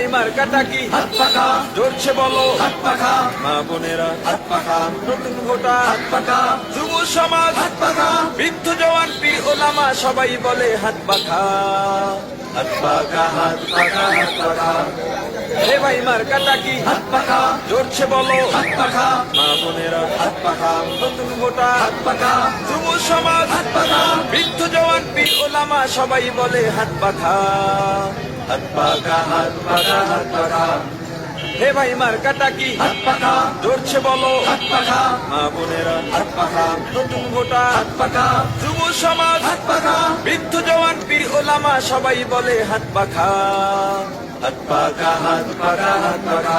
ভাই মার কাটা কি হাত পাকা জোরছে বলো হাত পাকা মা বোনেরা হাত পাকা নতুন ভোটার হাত পাকা যুব সমাজ হাত পাকা বৃদ্ধ জওয়ান পীর ওলামা সবাই বলে হাত পাখা হাত পাকা হাত পাকা হাত পাকা হে ভাই মার কাটা কি হাত পাকা জোরছে বলো হাত পাকা মা বোনেরা হাত পাকা নতুন ভোটার হাত পাকা যুব সমাজ হাত পাকা বৃদ্ধ জওয়ান পীর ওলামা সবাই বলে হাত পাখা হে ভাই মার কাটা কি? হাত পাখা ধরছে বলো। হাত পাখা মা বোনেরা। হাত পাখা নতুন গোটা হাত পাখা যুব সমাজ। হাত পাখা বৃদ্ধ জওয়ান পীর ওলামা সবাই বলে হাত পাখা হাত পাকা হাত পাকা হাত পাকা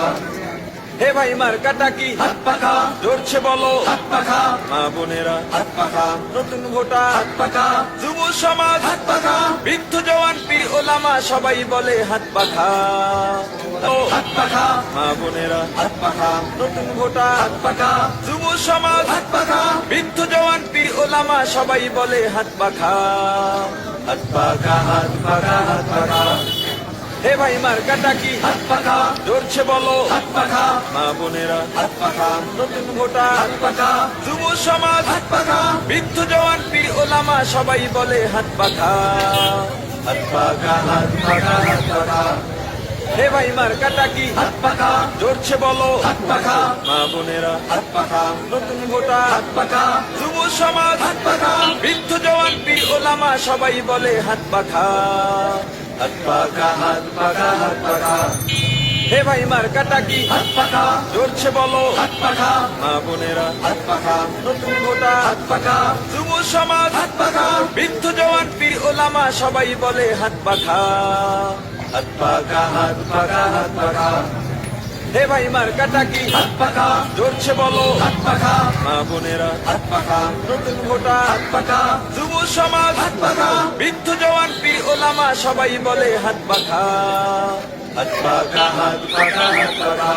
হে ভাই মার কাটা কি হাত পাকা জোরছে বলো হাত পাকা মা বোনেরা হাত পাকা নতুন ভোটার হাত পাকা যুব সমাজ হাত পাকা বৃদ্ধ জওয়ান পীর ওলামা সবাই বলে হাত পাখা ও হাত পাকা মা বোনেরা হাত পাকা নতুন ভোটার হাত পাকা যুব সমাজ হাত পাকা বৃদ্ধ জওয়ান পীর ওলামা সবাই বলে হাত পাখা হাত পাকা হাত পাকা হাত পাকা হে ভাই মার কাটা কি হাত পাখা জোরছে বলো হাত পাখা মা বোনেরা হাত পাকা নতুন ভোটার হাত পাকা যুব সমাজ হাত পাখা বৃদ্ধ জওয়ান পীর ওলামা সবাই বলে হাত পাখা হাত পাকা হাত পাখা হাত পাকা হে ভাই মার কাটা কি হাত পাকা জোরছে বলো হাত পাখা মা বোনেরা হাত পাকা নতুন ভোটার হাত পাকা যুব সমাজ হাত পাখা বৃদ্ধ জওয়ান পীর ওলামা সবাই বলে হাত পাখা হে ভাই মার কাটা কি? হাত পাখা জোরছে বলো। হাত পাখা মা বোনেরা হাত পাখা নতুন ভোটার। হাত পাখা যুব সমাজ। হাত পাখা বৃদ্ধ জওয়ান পীর ওলামা সবাই বলে হাত পাখা। হাত পাকা হাত পাকা হাত পাকা। হে ভাই মার কাটা কি? হাত পাখা জোরছে বলো। হাত পাকা। মা বোনেরা হাত পাকা নতুন ভোটার হাত পাকা যুব সমাজ হাত পাকা বৃদ্ধ জওয়ান পীর ওলামা সবাই বলে হাত পাখা হাত পাকা হাত পাকা হাত পাকা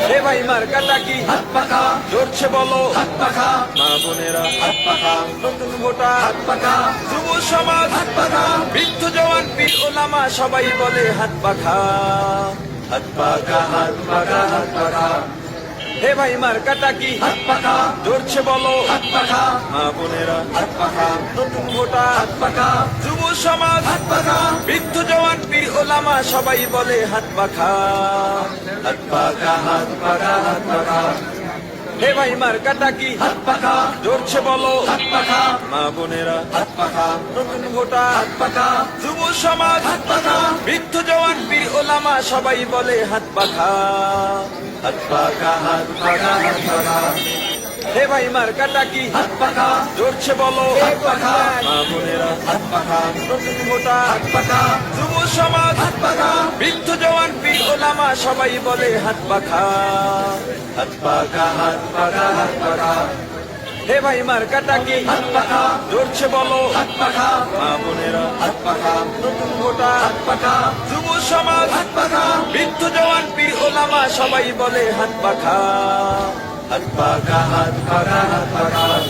হে ভাই মার কাটা কি হাত পাকা জোরছে বলো হাত পাকা মা বোনেরা হাত পাকা নতুন ভোটার হাত পাকা যুব সমাজ হাত পাকা বৃদ্ধ জওয়ান পীর ওলামা সবাই বলে হাত পাখা হাত পাকা হাত পাকা হাত পাকা হে ভাই মার কাটা কি হাত পাকা জোরছে বলো হাত পাকা মা বোনেরা হাত পাখা নতুন ভোটার হাত পাখা যুব সমাজ হাত পাখা বৃদ্ধ জওয়ান পীর ওলামা সবাই বলে হাত পাখা হাত পাকা হাত পাকা হাত পাখা হে ভাই মার কাটা কি হাত পাখা জোরছে বলো হাত পাখা মা বোনেরা হাত পাখা নতুন ভোটার হাত পাখা যুব সমাজ হাত পাখা বৃদ্ধ জওয়ান পীর ওলামা সবাই বলে হাত পাখা হে ভাই মার কাটা কি হাত পাকা জোরছে বলো হাত পাকা মা বোনেরা হাত পাকা নতুন ভোটার হাত পাকা যুব সমাজ হাত পাকা বৃদ্ধ জওয়ান পীর ওলামা সবাই বলে হাত পাখা হাত পাকা হাত পাকা হাত পাকা হে ভাই মার কাটা কি হাত পাকা জোরছে বলো হাত পাকা মা বোনেরা হাত পাকা নতুন ভোটার হাত পাকা যুব সমাজ হাত পাকা বৃদ্ধ জওয়ান পীর ওলামা সবাই বলে হাত পাখা হাত পাখা হাত পাখা হাত পাকা